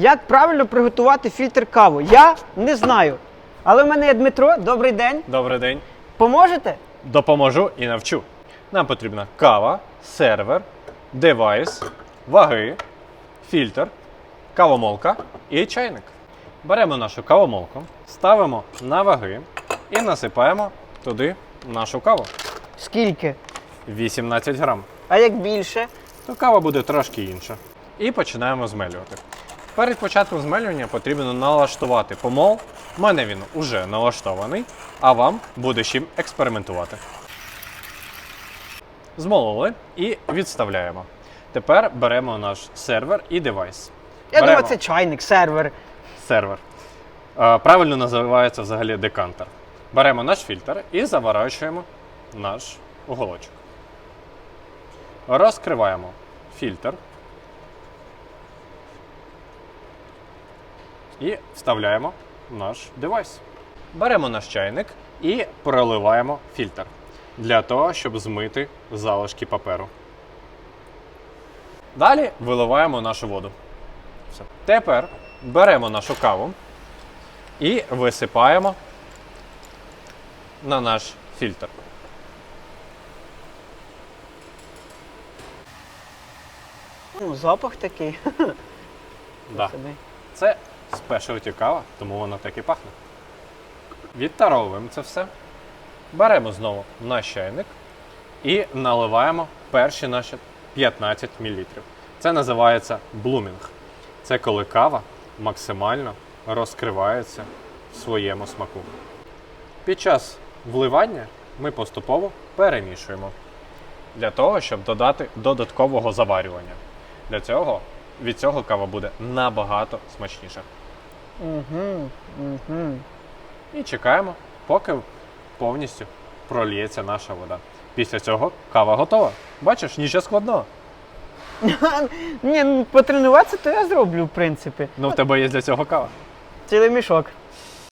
Як правильно приготувати фільтр каву? Я не знаю. Але в мене є Дмитро, добрий день. Добрий день. Поможете? Допоможу і навчу. Нам потрібна кава, сервер, девайс, ваги, фільтр, кавомолка і чайник. Беремо нашу кавомолку, ставимо на ваги і насипаємо туди нашу каву. Скільки? 18 грам. А як більше? то кава буде трошки інша. І починаємо змелювати. Перед початком змелювання потрібно налаштувати помол. У мене він уже налаштований, а вам буде чим експериментувати. Змололи і відставляємо. Тепер беремо наш сервер і девайс. Я Беремо думаю, це чайник, сервер. сервер. Е, Правильно називається взагалі декантер. Беремо наш фільтр і заворачуємо наш уголочок. Розкриваємо фільтр. І вставляємо наш девайс. Беремо наш чайник і проливаємо фільтр для того, щоб змити залишки паперу. Далі виливаємо нашу воду. Все. Тепер беремо нашу каву і висипаємо на наш фільтр. Ну, запах такий. Да. Це спешалті кава, тому вона так і пахне. Відтаровуємо це все. Беремо знову наш чайник і наливаємо перші наші 15 мл. Це називається блумінг. Це коли кава максимально розкривається в своєму смаку. Під час вливання ми поступово перемішуємо для того, щоб додати додаткового заварювання. Для цього від цього кава буде набагато смачніша. Угу, угу. І чекаємо, поки повністю проліється наша вода. Після цього кава готова. Бачиш, нічого складного. Ні, ну потренуватися, то я зроблю, в принципі. Ну, в тебе є для цього кава. Цілий мішок.